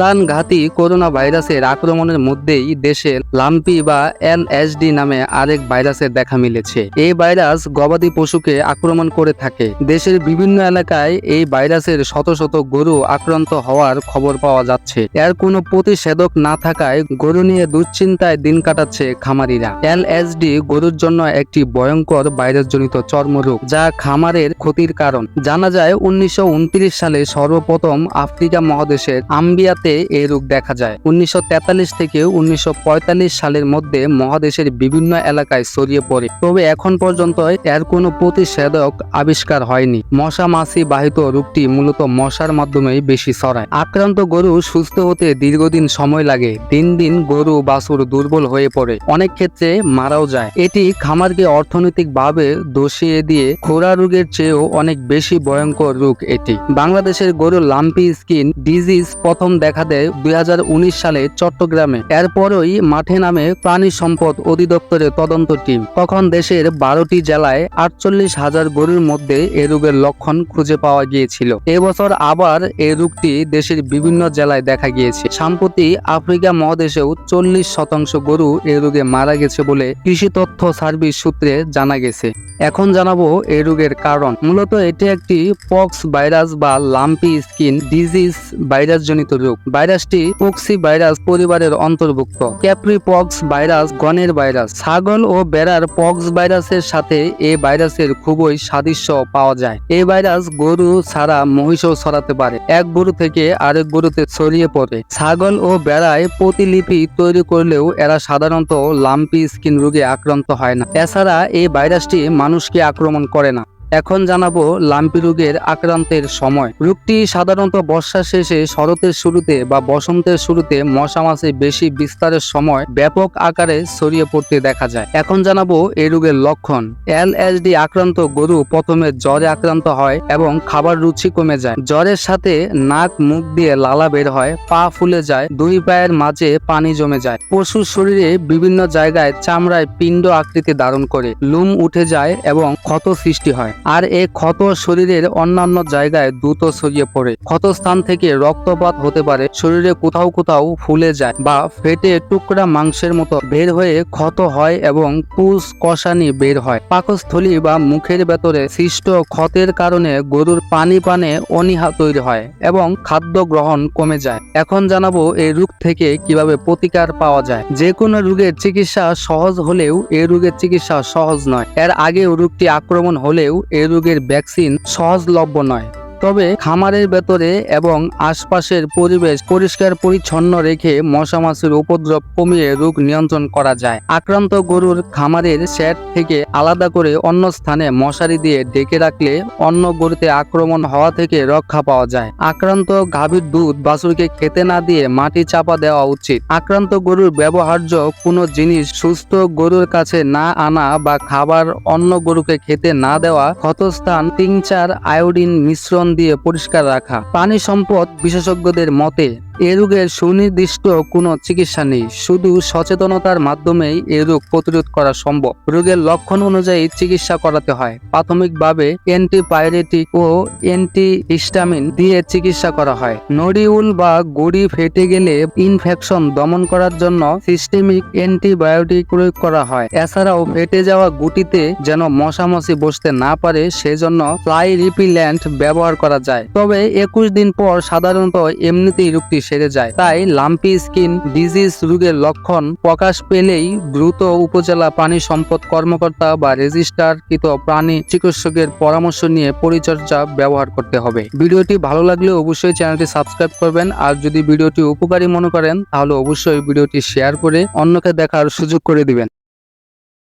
প্রাণঘাতী করোনা ভাইরাসের আক্রমণের মধ্যেই দেশে লাম্পি বা এলএসডি নামে আরেক ভাইরাসের দেখা মিলেছে। এই ভাইরাস গবাদি পশুকে আক্রমণ করে থাকে। দেশের বিভিন্ন এলাকায় এই ভাইরাসের শত শত গরু আক্রান্ত হওয়ার খবর পাওয়া যাচ্ছে। এর কোনো প্রতিষেধক না থাকায় গরু নিয়ে দুশ্চিন্তায় দিন কাটাচ্ছে খামারিরা। এলএসডি গরুর জন্য একটি ভয়ঙ্কর ভাইরাসজনিত চর্মরোগ, যা খামারের ক্ষতির কারণ। জানা যায়, উনিশশো উনত্রিশ সালে সর্বপ্রথম আফ্রিকা মহাদেশের আম্বিয়াতে এই রোগ দেখা যায়। উনিশশো তেতাল্লিশ থেকে উনিশশো পঁয়তাল্লিশ সালের মধ্যে মহাদেশের বিভিন্ন এলাকায় ছড়িয়ে পড়ে। তবে এখন পর্যন্ত এর কোনো প্রতিষেধক আবিষ্কার হয়নি। মশা মাছি বাহিত রোগটি মূলত মশার মাধ্যমেই বেশি ছড়ায়। আক্রান্ত গরু সুস্থ হতে দীর্ঘদিন সময় লাগে। দিন দিন গরু বাছুর দুর্বল হয়ে পড়ে। অনেক ক্ষেত্রে মারাও যায়। এটি খামারকে অর্থনৈতিকভাবে দোষিয়ে দিয়ে খোরা রোগের চেয়েও অনেক বেশি ভয়ঙ্কর রোগ এটি। বাংলাদেশের গরুর লাম্পি স্কিন ডিজিজ প্রথম দেখা দেয় দুই সালে চট্টগ্রামে। এরপরই মাঠে নামে প্রাণী সম্পদ অধিদপ্তরের তদন্ত টিম। তখন দেশের বারোটি জেলায় আটচল্লিশ হাজার গরুর মধ্যে এ রোগের লক্ষণ খুঁজে পাওয়া গিয়েছিল। এবছর আবার এই রোগটি দেশের বিভিন্ন জেলায় দেখা গিয়েছে। সম্প্রতি আফ্রিকা মহাদেশেও চল্লিশ শতাংশ গরু এই রোগে মারা গেছে বলে কৃষি তথ্য সার্ভিস সূত্রে জানা গেছে। এখন জানাব এই রোগের কারণ। মূলত এটি একটি পক্স ভাইরাস বা লাম্পি স্কিন ডিজিজ ভাইরাস জনিত রোগ। ভাইরাসটি পক্সি ভাইরাস পরিবারের অন্তর্ভুক্ত। ক্যাপ্রি পক্স ভাইরাস গণের ভাইরাস। ছাগল ও বেড়ার পক্স ভাইরাসের সাথে এই ভাইরাসের খুবই সাদৃশ্য পাওয়া যায়। এই ভাইরাস গরু ছাড়া মহিষও ছড়াতে পারে। এক গরু থেকে আরেক গরুতে ছড়িয়ে পড়ে। ছাগল ও বেড়ায় প্রতিলিপি তৈরি করলেও এরা সাধারণত লাম্পি স্কিন রোগে আক্রান্ত হয় না। এছাড়া এই ভাইরাসটি মানুষকে আক্রমণ করে না। এখন জানাব লাম্পি রোগের আক্রান্তের সময়। রোগটি সাধারণত বর্ষা শেষে শরতের শুরুতে বা বসন্তের শুরুতে মশা মাছি বেশি বিস্তারের সময় ব্যাপক আকারে ছড়িয়ে পড়তে দেখা যায়। এখন জানাব এই রোগের লক্ষণ। এলএসডি আক্রান্ত গরু প্রথমে জ্বরে আক্রান্ত হয় এবং খাবার রুচি কমে যায়। জ্বরের সাথে নাক, মুখ দিয়ে লালা বের হয়, পা ফুলে যায়, দুই পায়ের মাঝে পানি জমে যায়। পশুর শরীরে বিভিন্ন জায়গায় চামড়ায় পিণ্ড আকৃতি ধারণ করে। লুম উঠে যায় এবং ক্ষত সৃষ্টি হয়। আর এই ক্ষত শরীরের অন্যান্য জায়গায় দ্রুত ছড়িয়ে পড়ে। ক্ষত স্থান থেকে রক্তপাত হতে পারে, শরীরে কোথাও কোথাও ফুলে যায় বা ফেটে টুকরা মাংসের মতো বের হয়ে ক্ষত হয় এবং পুষ কষানি বের হয়। পাকস্থলী বা মুখের ভেতরে সৃষ্ট ক্ষতের কারণে গরুর পানি পানে অনীহা তৈরি হয় এবং খাদ্য গ্রহণ কমে যায়। এখন জানাব এই রোগ থেকে কীভাবে প্রতিকার পাওয়া যায়। যে কোনো রোগের চিকিৎসা সহজ হলেও এই রোগের চিকিৎসা সহজ নয়। এর আগেও রোগটি আক্রমণ হলেও এই রোগের ভ্যাকসিন সহজলভ্য নয়। তবে খামারের ভেতরে এবং আশপাশের পরিবেশ পরিষ্কার পরিচ্ছন্ন রেখে মশা মাছির উপদ্রব কমিয়ে রোগ নিয়ন্ত্রণ করা যায়। আক্রান্ত গরুর খামারের সেট থেকে আলাদা করে অন্য স্থানে মশারি দিয়ে ডেকে রাখলে অন্য গরুতে আক্রমণ হওয়া থেকে রক্ষা পাওয়া যায়। আক্রান্ত গাভীর দুধ বাছুরকে খেতে না দিয়ে মাটি চাপা দেওয়া উচিত। আক্রান্ত গরুর ব্যবহার্য কোনো জিনিস সুস্থ গরুর কাছে না আনা বা খাবার অন্য গরুকে খেতে না দেওয়া ক্ষতস্থান, তিন চার আয়োডিন মিশ্রণ দিয়ে পরিষ্কার রাখা। প্রাণী সম্পদ বিশেষজ্ঞদের মতে এ রোগের সুনির্দিষ্ট কোনো চিকিৎসা নেই। শুধু সচেতনতার মাধ্যমেই এ রোগ প্রতিরোধ করা সম্ভব। রোগের লক্ষণ অনুযায়ী চিকিৎসা করাতে হয়। প্রাথমিকভাবে অ্যান্টিপাইরেটিক ও অ্যান্টি হিস্টামিন দিয়ে চিকিৎসা করা হয়। নডিউল বা গড়ি ফেটে গেলে ইনফেকশন দমন করার জন্য সিস্টেমিক অ্যান্টিবায়োটিক প্রয়োগ করা হয়। এছাড়াও ফেটে যাওয়া গুটিতে যেন মশামাছি বসতে না পারে, সেজন্য ফ্লাই রিপিল্যান্ট ব্যবহার করা যায়। তবে একুশ দিন পর সাধারণত এমনিতেই রোগটি সেরে যায়। তাই লাম্পি স্কিন ডিজিজ রোগের লক্ষণ প্রকাশ পেলেই দ্রুত উপজেলা প্রাণী সম্পদ কর্মকর্তা বা রেজিস্ট্রারকৃত প্রাণী চিকিৎসকের পরামর্শ নিয়ে পরিচর্যা ব্যবহার করতে হবে। ভিডিওটি ভালো লাগলে অবশ্যই চ্যানেলটি সাবস্ক্রাইব করবেন। আর যদি ভিডিওটি উপকারী মনে করেন, তাহলে অবশ্যই ভিডিওটি শেয়ার করে অন্যকে দেখার সুযোগ করে দিবেন।